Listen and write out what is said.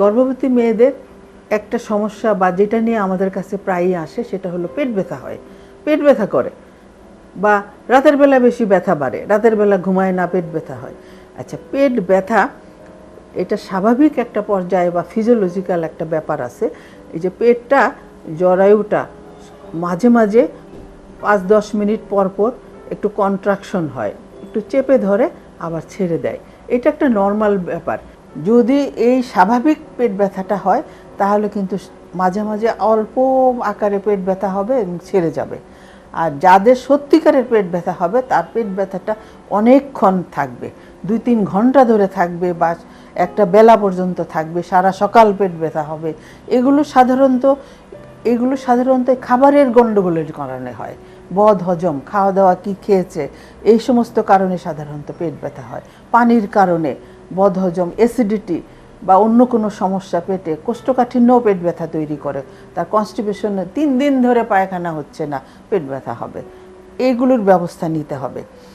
গর্ভবতী মেয়েদের একটা সমস্যা বা যেটা নিয়ে আমাদের কাছে প্রায়ই আসে, সেটা হলো পেট ব্যথা হয়। পেট ব্যথা করে বা রাতের বেলা বেশি ব্যথা বাড়ে, রাতের বেলা ঘুমায় না, পেট ব্যথা হয়। আচ্ছা পেট ব্যথা, এটা স্বাভাবিক একটা পর্যায়ে বা ফিজিওলজিক্যাল একটা ব্যাপার আছে। এই যে পেটটা জরায়ুটা মাঝে মাঝে পাঁচ দশ মিনিট পর পর একটু কন্ট্রাকশন হয়, একটু চেপে ধরে আবার ছেড়ে দেয়। এটা একটা নর্মাল ব্যাপার। যদি এই স্বাভাবিক পেট ব্যথাটা হয়, তাহলে কিন্তু মাঝে মাঝে অল্প আকারে পেট ব্যথা হবে ছেড়ে যাবে। আর যাদের সত্যিকারের পেট ব্যথা হবে, তার পেট ব্যথাটা অনেকক্ষণ থাকবে। দুই তিন ঘণ্টা ধরে থাকবে বা একটা বেলা পর্যন্ত থাকবে, সারা সকাল পেট ব্যথা হবে। এগুলো সাধারণত এগুলো সাধারণত খাবারের গণ্ডগোলের কারণে হয়। বদ, হজম খাওয়া দাওয়া কি খেয়েছে, এই সমস্ত কারণে সাধারণত পেট ব্যথা হয়। পানির কারণে বদ হজম অ্যাসিডিটি বা অন্য কোনো সমস্যা পেটে কোষ্ঠকাঠিন্যও পেট ব্যথা তৈরি করে। তার কনস্টিপেশনে তিন দিন ধরে পায়খানা হচ্ছে না, পেট ব্যথা হবে। এইগুলোর ব্যবস্থা নিতে হবে।